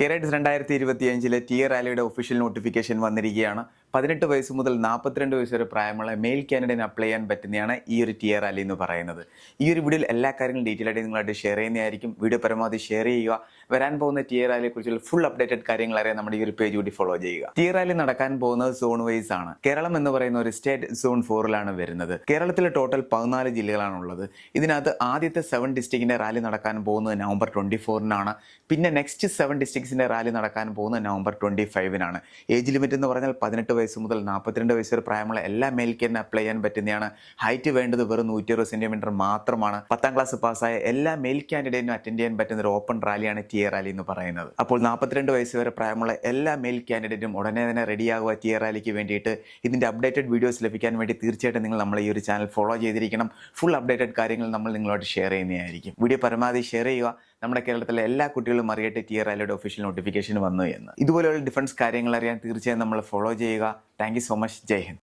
കേരളത്തിൽ രണ്ടായിരത്തി ഇരുപത്തി അഞ്ചിലെ ടിയർ റാലിയുടെ ഒഫീഷ്യൽ നോട്ടിഫിക്കേഷൻ വന്നിരിക്കുകയാണ്. പതിനെട്ട് വയസ്സ് മുതൽ നാൽപ്പത്തിരണ്ട് വയസ്സ് വരെ പ്രായമുള്ള മെയിൽ കാൻഡിഡേറ്റിന് അപ്ലൈ ചെയ്യാൻ പറ്റുന്നതാണ് ഈ ഒരു ടിയർ അലി എന്ന് പറയുന്നത്. ഈ ഒരു വീഡിയോയിൽ എല്ലാ കാര്യങ്ങളും ഡീറ്റെയിൽ ആയിട്ട് നിങ്ങളായിട്ട് ഷെയർ ചെയ്യുന്നതായിരിക്കും. വീഡിയോ പരമാവധി ഷെയർ ചെയ്യുക. വരാൻ പോകുന്ന ടിയർ അലിയെ കുറിച്ചുള്ള ഫുൾ അപ്ഡേറ്റഡ് കാര്യങ്ങൾ അറിയാൻ നമ്മുടെ ഈ ഒരു പേജ് കൂടി ഫോളോ ചെയ്യുക. ടിയർ അലി നടക്കാൻ പോകുന്നത് സോൺ വൈസ് ആണ്. കേരളം എന്ന് പറയുന്ന ഒരു സ്റ്റേറ്റ് സോൺ ഫോറിലാണ് വരുന്നത്. കേരളത്തിലെ ടോട്ടൽ പതിനാല് ജില്ലകളാണുള്ളത് ഇതിനകത്ത് ആദ്യത്തെ സെവൻ ഡിസ്ട്രിക്റ്റിന്റെ റാലി നടക്കാൻ പോകുന്നത് നവംബർ ട്വന്റി ഫോറിനാണ് പിന്നെ നെക്സ്റ്റ് സെവൻ ഡിസ്ട്രിക്ട്സിന്റെ റാലി നടക്കാൻ പോകുന്നത് നവംബർ ട്വന്റി ഫൈവിനാണ് ഏജ് ലിമിറ്റ് എന്ന് പറഞ്ഞാൽ പതിനെട്ട് വയസ്സ് മുതൽ നാൽപ്പത്തിരണ്ട് വയസ്സ് വരെ പ്രായമുള്ള എല്ലാ മേൽക്കന്നെ അപ്ലൈ ചെയ്യാൻ പറ്റുന്നതാണ്. ഹൈറ്റ് വേണ്ടത് വെറും നൂറ്റി അറുപത് സെന്റിമീറ്റർ മാത്രമാണ്. പത്താം ക്ലാസ് പാസ്സായ എല്ലാ മെയിൽ കാൻഡിഡേറ്റിനും അറ്റൻഡ് ചെയ്യാൻ പറ്റുന്ന ഒരു ഓപ്പൺ റാലിയാണ് ടി എ റാലി എന്ന് പറയുന്നത്. അപ്പോൾ നാൽപ്പത്തിരണ്ട് വയസ്സ് വരെ പ്രായമുള്ള എല്ലാ മെയിൽ കാൻഡിഡേറ്റും ഉടനെ തന്നെ റെഡിയാകുക ടി എ റാലിക്ക് വേണ്ടിയിട്ട് ഇതിന്റെ അപ്ഡേറ്റഡ് വീഡിയോസ് ലഭിക്കാൻ വേണ്ടി തീർച്ചയായിട്ടും നിങ്ങൾ നമ്മളെ ഈ ഒരു ചാനൽ ഫോളോ ചെയ്തിരിക്കണം. ഫുൾ അപ്ഡേറ്റഡ് കാര്യങ്ങൾ നമ്മൾ നിങ്ങളോട് ഷെയർ ചെയ്യുന്നതായിരിക്കും. വീഡിയോ പരമാവധി ഷെയർ ചെയ്യുക. നമ്മുടെ കേരളത്തിലെ എല്ലാ കുട്ടികളും അറിയട്ടെ ടി ആർ അലയുടെ ഒഫീഷ്യൽ നോട്ടിഫിക്കേഷൻ വന്നു എന്ന്. ഇതുപോലെയുള്ള ഡിഫറൻസ് കാര്യങ്ങൾ അറിയാൻ തീർച്ചയായും നമ്മൾ ഫോളോ ചെയ്യുക. Thank so much Jai Hind.